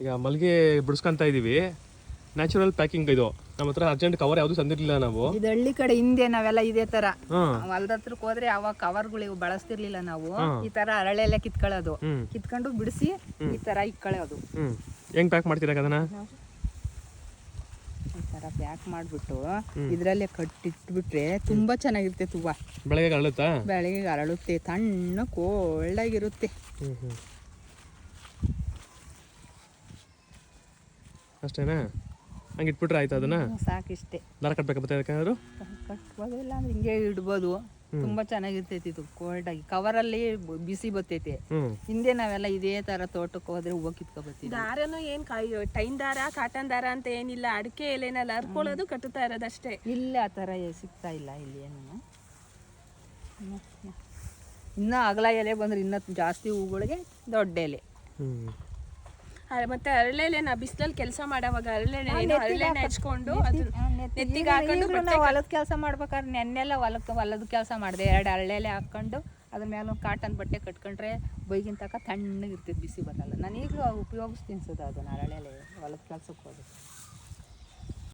ಈಗ ಮಲ್ಗೆ ಬಿಡಿಸ್ಕೊಂತ ಇದೀವಿ. ನ್ಯಾಚುರಲ್ ಪ್ಯಾಕಿಂಗ್ ಇದು. ನಮ್ಮ ಹತ್ರ ಅರ್ಜೆಂಟ್ ಕವರ್ ಯಾವುದು ತಂದಿರ್ಲಿಲ್ಲ ನಾವು. ಇದು ಹಳ್ಳಿ ಕಡೆ ಹಿಂದೆ ನಾವೆಲ್ಲ ಇದೇ ತರ. ಹೊಲದ ಹತ್ರಕ್ಕೆ ಹೋದ್ರೆ ಅವಾಗ ಕವರ್ಗಳು ಬಳಸ್ತಿರ್ಲಿಲ್ಲ ನಾವು. ಈ ತರ ಹರಳೆಲ್ಲ ಕಿತ್ಕೊಳ್ಳೋದು. ಕಿತ್ಕೊಂಡು ಬಿಡಿಸಿ ಈ ತರ ಇಕ್ಕೊಳ್ಳೋದು. ಹೆಂಗ್ ಪ್ಯಾಕ್ ಮಾಡ್ತೀರಾ ಅದನ್ನ ಈ ತರ ಪ್ಯಾಕ್ ಮಾಡ್ಬಿಟ್ಟು ಇದ್ರಲ್ಲೇ ಕಟ್ಟಿಟ್ಬಿಟ್ರೆ ತುಂಬಾ ಚೆನ್ನಾಗಿರುತ್ತೆ ತುಂಬಾ ಬೆಳಗ್ಗೆ ಅರಳುತ್ತಾ? ಬೆಳಗ್ಗೆ ಅರಳುತ್ತೆ. ತಣ್ಣ ಕೋಲ್ಡಾಗಿರುತ್ತೆ ಅಷ್ಟೇನಾ? ಹಂಗೆ ಇಟ್ಬಿಟ್ರೆ ಆಯ್ತು ಅದನ್ನ? ಸಾಕಿಷ್ಟೇ. ದಾರ ಕಟ್ಬೇಕಾ ಮತ್ತೆ ಯಾಕಂದ್ರೆ ಕಟ್ಬೋದು ಇಲ್ಲ ಅಂದ್ರೆ ಹಿಂಗೆ ಇಡ್ಬೋದು. ತುಂಬಾ ಚೆನ್ನಾಗಿರ್ತೈತಿ ಇದು ಕೋಲ್ಡ್ ಆಗಿ. ಕವರ್ ಅಲ್ಲಿ ಬಿಸಿ ಬರ್ತೈತಿ ಹಿಂದೆ ನಾವೆಲ್ಲ ಇದೇ ತರ ತೋಟಕ್ಕೆ ಹೋದ್ರೆ ಹೂವು ಕಿತ್ಕೊಬರ್ತೀವಿ ದಾರನು ಏನ್ ಟೈನ್ ದಾರ ಕಾಟನ್ ದಾರ ಅಂತ ಏನಿಲ್ಲ. ಅಡಿಕೆ ಎಲೆನೆಲ್ಲ ಹರ್ಕೊಳ್ಳೋದು ಕಟ್ಟುತ್ತಾ ಇರೋದಷ್ಟೇ. ಇಲ್ಲ ಆ ತರ ಸಿಗ್ತಾ ಇಲ್ಲ ಇಲ್ಲಿ ಏನು. ಇನ್ನ ಅಗಲ ಎಲೆ ಬಂದ್ರೆ ಇನ್ನ ಜಾಸ್ತಿ ಹೂಗಳಿಗೆ ದೊಡ್ಡ ಎಲೆ. ಮತ್ತೆ ಹರಳೆಲೆ ನಾ ಬಿಸಿಲಲ್ಲಿ ಕೆಲಸ ಮಾಡೋವಾಗ ಹರಳೆಲೆ ಏನು ಹರಳೆಣ್ಣೆ ಹಚ್ಕೊಂಡು ಅದನ್ನ ನೆತ್ತಿಗೆ ಹಾಕೊಂಡು ಈಗ್ಲೂ ನಾವು ಹೊಲದ ಕೆಲಸ ಮಾಡ್ಬೇಕಾದ್ರೆ ನೆನ್ನೆಲ್ಲ ಹೊಲಕ್ಕೆ ಹೊಲದ ಕೆಲಸ ಮಾಡಿದೆ. ಎರಡು ಹರಳೆಲೆ ಹಾಕೊಂಡು ಅದ್ರ ಮೇಲೆ ಒಂದು ಕಾಟನ್ ಬಟ್ಟೆ ಕಟ್ಕೊಂಡ್ರೆ ಬೈಗಿನ ತಕ ತಣ್ಣಗಿರ್ತೈತೆ ಬಿಸಿ ಬರಲ್ಲ ನಾನು ಈಗಲೂ ಉಪಯೋಗಿಸ್ತೀನಿ ಸುದ ಅದನ್ನು ಹರಳೆಲೆ ಹೊಲದ ಕೆಲಸಕ್ಕೆ ಹೋಗಿ